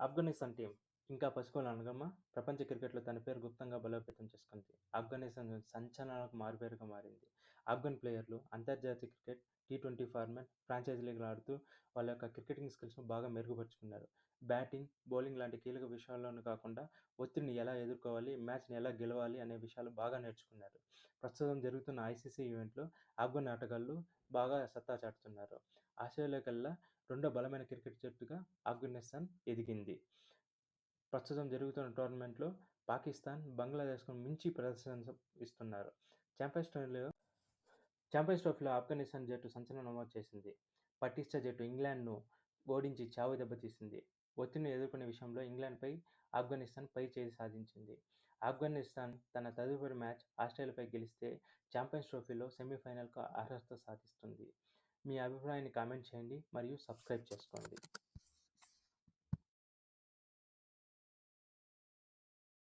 Afghanistan team ఇంకా పసికోలనగమా ప్రపంచ క్రికెట్లో తన పేరు గుప్తంగా బలోపేతం చేసుకుంది. ఆఫ్ఘనిస్తాన్ సంచలనాలకు మారుపేరుగా మారింది. ఆఫ్ఘన్ ప్లేయర్లు అంతర్జాతీయ cricket, T twenty format, franchise లీగ్లు ఆడుతూ వాళ్ళ యొక్క క్రికెటింగ్ స్కిల్స్‌ను బాగా మెరుగుపరుచుకున్నారు. బ్యాటింగ్, బౌలింగ్ లాంటి కీలక విషయాల్లోనే కాకుండా ఒత్తిడిని ఎలా ఎదుర్కోవాలి, మ్యాచ్‌ని ఎలా గెలవాలి అనే విషయాలు బాగా నేర్చుకున్నారు. ప్రస్తుతం జరుగుతున్న ఐసీసీ ఈవెంట్‌లో ఆఫ్ఘన్ ఆటగాళ్ళు బాగా సత్తా చాటుతున్నారు. ఆసియాలోకెల్లా రెండో బలమైన క్రికెట్ జట్టుగా ఆఫ్ఘనిస్తాన్ ఎదిగింది. ప్రస్తుతం జరుగుతున్న టోర్నమెంట్‌లో పాకిస్తాన్, బంగ్లాదేశ్‌కు మించి ప్రదర్శన ఇస్తున్నారు. ఛాంపియన్స్ ట్రోఫీలో ఛాంపియన్స్ ట్రోఫీలో ఆఫ్ఘనిస్తాన్ జట్టు సంచలనం నమోదు చేసింది. పటిష్ట జట్టు ఇంగ్లాండ్‌ను ఓడించి చావు దెబ్బతీసింది. ఒత్తిడిని ఎదుర్కొనే విషయంలో ఇంగ్లాండ్‌పై ఆఫ్ఘనిస్తాన్ పై పైచేయి సాధించింది. ఆఫ్ఘనిస్తాన్ తన తదుపరి మ్యాచ్ ఆస్ట్రేలియాపై గెలిస్తే ఛాంపియన్స్ ట్రోఫీలో సెమీఫైనల్‌కు అర్హత సాధిస్తుంది. మీ అభిప్రాయాన్ని కామెంట్ చేయండి మరియు సబ్స్క్రైబ్ చేసుకోండి.